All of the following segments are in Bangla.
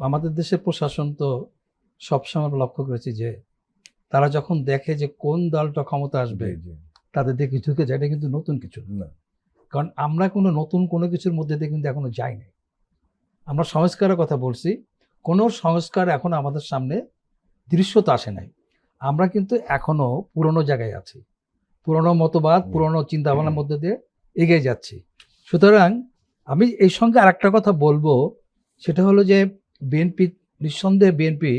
আমাদের দেশের প্রশাসন তো সবসময় লক্ষ্য করেছি যে তারা যখন দেখে যে কোন দলটা ক্ষমতা আসবে। তাদের দেখে ঢুকে যায়। এটা কিন্তু নতুন কিছু। না। কারণ আমরা কোনো নতুন কোনো কিছুর মধ্যে দিয়ে কিন্তু এখনও যাইনি আমরা সংস্কারের কথা বলছি। কোনো সংস্কার এখন আমাদের সামনে দৃশ্যত আসে নাই। আমরা কিন্তু এখনও পুরনো জায়গায় আছি। পুরনো মতবাদ। পুরনো চিন্তাভাবনার মধ্যে দিয়ে এগিয়ে যাচ্ছি। সুতরাং আমি এই সঙ্গে আরেকটা কথা বলব। সেটা হলো যে বিএনপি নিঃসন্দেহে বিএনপি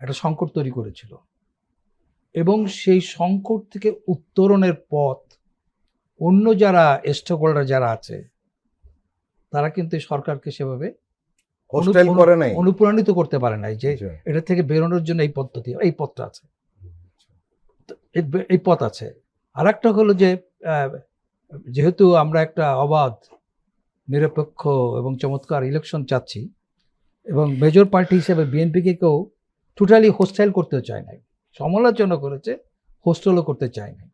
একটা সংকট তৈরি করেছিল। এবং সেই সংকট থেকে উত্তরণের পথ অন্য যারা স্টেক হোল্ডার যারা আছে তারা কিন্তু সরকারকে সেভাবে করে নাই। অনুপ্রাণিত করতে পারে নাই যে আচ্ছা। এটা থেকে বেরোনোর জন্য এই পদ্ধতি এই পথটা আছে। এই পথ আছে। আর একটা হলো যে যেহেতু আমরা একটা অবাধ নিরপেক্ষ এবং চমৎকার ইলেকশন চাচ্ছি এবং মেজর পার্টি হিসেবে বিএনপিকে কেউ টোটালি হোস্টাইল করতে চায় নাই। সমালোচনা করেছে হোস্টেলও করতে চায় নাই।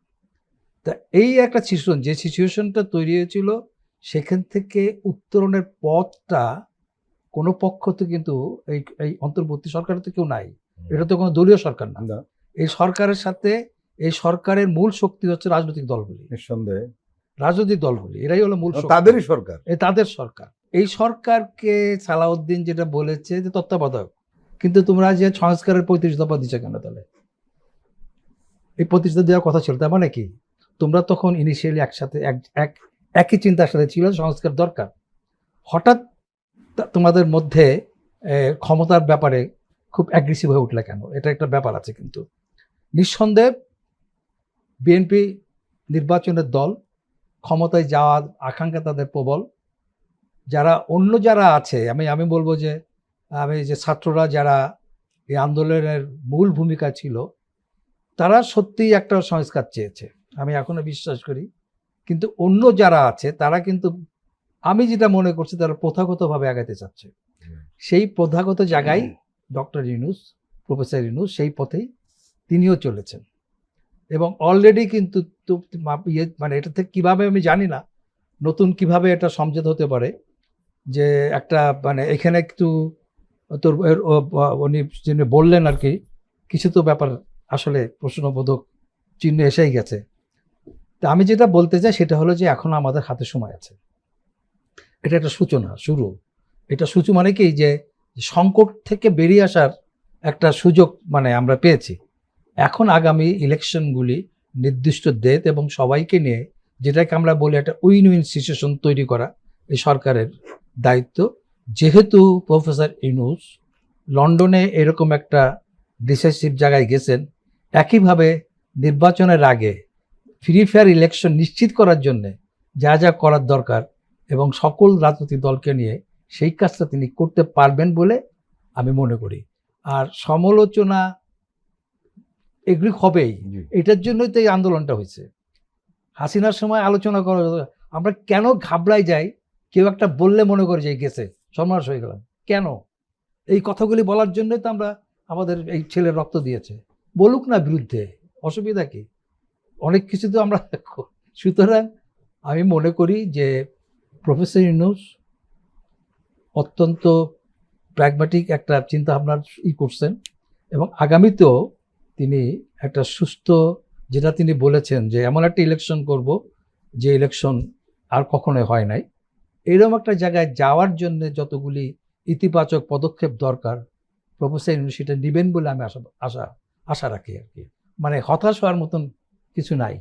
তা এই একটা সিচুয়েশন যে সিচুয়েশনটা তৈরি হয়েছিল সেখান থেকে উত্তরণের পথটা কোনো পক্ষ তো কিন্তু এই এই অন্তর্বর্তী সরকারে তো কেউ নাই। এটা তো কোনো দলীয় সরকার না। এই সরকারের সাথে এই সরকারের মূল শক্তি হচ্ছে রাজনৈতিক দলগুলি। নিঃসন্দেহে। রাজনৈতিক দলগুলি এরাই হলো মূল তাদেরই সরকার। এ তাদের সরকার। এই সরকারকে সালাউদ্দিন যেটা বলেছে যে তত্ত্বাবধায়ক। কিন্তু তোমরা যে সংস্কারের দফা দিচ্ছ কেন তাহলে? এই প্রতিষ্ঠা দেওয়ার কথা ছিল, তার মানে কি? তোমরা তখন ইনিশিয়ালি একসাথে এক এক, একই চিন্তার সাথে ছিল সংস্কার দরকার। হঠাৎ তোমাদের মধ্যে ক্ষমতার ব্যাপারে খুব অ্যাগ্রেসিভ হয়ে উঠলে কেন? এটা একটা ব্যাপার আছে কিন্তু। নিঃসন্দেহে বিএনপি নির্বাচনের দল ক্ষমতায় যাওয়ার আকাঙ্ক্ষা তাদের প্রবল। যারা অন্য যারা আছে আমি আমি বলব যে আমি যে ছাত্ররা যারা এই আন্দোলনের মূল ভূমিকা ছিল তারা সত্যিই একটা সংস্কার চেয়েছে। আমি এখনও বিশ্বাস করি। কিন্তু অন্য যারা আছে তারা কিন্তু আমি যেটা মনে করছি তারা প্রথাগতভাবে আগাতে চাচ্ছে। সেই প্রথাগত জায়গায় ডক্টর ইউনুস প্রফেসর ইউনুস সেই পথেই তিনিও চলেছেন। এবং অলরেডি কিন্তু ইয়ে মানে এটা থেকে কীভাবে আমি জানি না নতুন কীভাবে এটা সমঝোত হতে পারে যে একটা মানে এখানে একটু তোর উনি যিনি বললেন আর কি, কিছু তো ব্যাপার আসলে প্রশ্নবোধক চিহ্ন এসেই গেছে। তা আমি যেটা বলতে চাই সেটা হলো যে এখন আমাদের হাতে সময় আছে। এটা একটা সূচনা, শুরু। এটা সূচনা মানে কি যে সংকট থেকে বেরিয়ে আসার একটা সুযোগ মানে আমরা পেয়েছি। এখন আগামী ইলেকশনগুলি নির্দিষ্ট ডেট এবং সবাইকে নিয়ে যেটাকে আমরা বলি একটা উইন উইন সিচুয়েশন তৈরি করা এই সরকারের দায়িত্ব। যেহেতু প্রফেসর ইনুস লন্ডনে এরকম একটা ডিসাইসিভ জায়গায় গেছেন একইভাবে নির্বাচনের আগে ফ্রি ফেয়ার ইলেকশন নিশ্চিত করার জন্য যা যা করার দরকার এবং সকল রাজনৈতিক দলকে নিয়ে সেই কাজটা তিনি করতে পারবেন বলে আমি মনে করি। আর সমালোচনা এগুলি হবেই। এটার জন্যই তো এই আন্দোলনটা হয়েছে। হাসিনার সময় আলোচনা করা আমরা কেন ঘাবড়াই যাই? কেউ একটা বললে মনে করে যে গেছে, সর্বনাশ হয়ে গেলাম। কেন? এই কথাগুলি বলার জন্যই তো আমরা আমাদের এই ছেলে রক্ত দিয়েছে। বলুক না বিরুদ্ধে, অসুবিধা কি? অনেক কিছু তো আমরা সুতরাং আমি মনে করি যে প্রফেসর ইউনুস অত্যন্ত প্র্যাগম্যাটিক একটা চিন্তা ভাবনার ই করছেন এবং আগামীতেও তিনি একটা সুস্থ, যেটা তিনি বলেছেন যে, এমন একটা ইলেকশন করব যে ইলেকশন আর কখনোই হয় নাই। এরকম একটা জায়গায় যাওয়ার জন্য যতগুলি ইতিবাচক পদক্ষেপ দরকার প্রফেসর সেটা নেবেন বলে আমি আশা আশা আশা রাখি আর কি। মানে হতাশ হওয়ার মতন কিছু নাই।